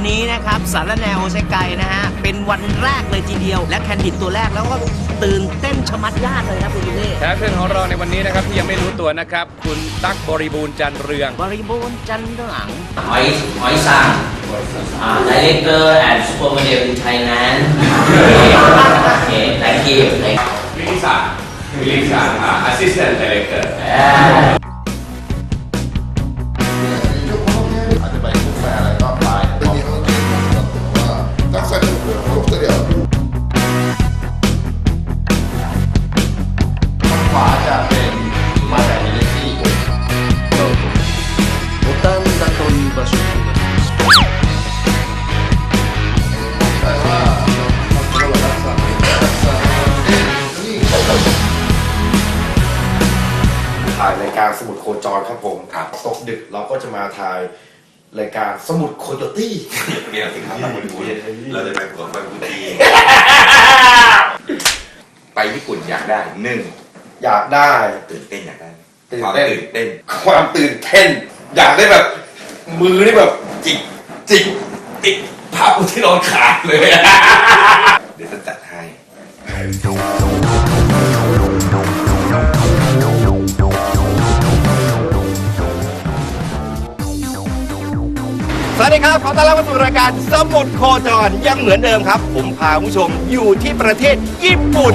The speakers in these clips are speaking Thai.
วันนี้นะครับสารแนโอเซไกนะฮะ เป็นวันแรกเลยทีเดียว และแคนดิดตัวแรกแล้วก็ตื่นเต้นชะมัดญาติเลยครับคุณวิลเล่แขกรับเชิญของเราในวันนี้นะครับที่ยังไม่รู้ตัวนะครับ คุณตั๊กบริบูรณ์จันทร์เรือง บริบูรณ์จันทร์หลัง Hoi, Hoi Sang, uh, director and supermodel in Thailand. okay, thank you. Thank วิลิสาวิลิสาอ่า assistant director you. อาาจะเป็นมาแต่ในเลที่โบตันดันโตนีบาชูถ่ายรายการสมุดโคจรครับผมครับตกดึกเราก็จะมาถ่ายรายการสมุดโคโตี้เปลี่ยสิครับเราจะไปหัวไปคุณตีไปญี่ปุ่นอยากได้หนึ่ง อยากได้ ตื่นเต้นอยากได้ตื่นความเต้นตื่นเต้นความตื่นเต้น อยากได้แบบ มือนี่แบบจิกจิกจิกผ้าปูที่นอนขาดเลย เดี๋ยวจะจัดให้ สวัสดีครับ ขอต้อนรับเข้าสู่รายการสมุดโคจรยังเหมือนเดิมครับ ผมพาคุณผู้ชมอยู่ที่ประเทศญี่ปุ่น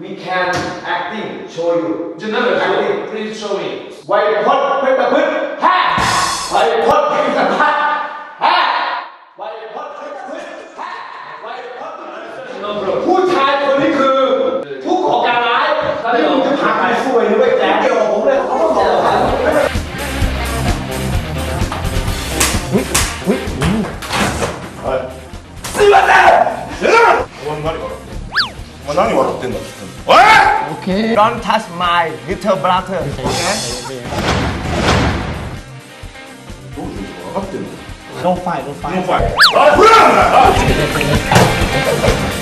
we can acting show you acting please show me ไวยพจน์เพชรพืชฮ่าไวยพจน์เพชรพัฒน์ฮ่าไวยพจน์เพชรพืชฮ่าไวยพจน์ผู้ชาย Okay. Don't touch my little brother. Okay. Don't fight. Don't fight. Don't fight.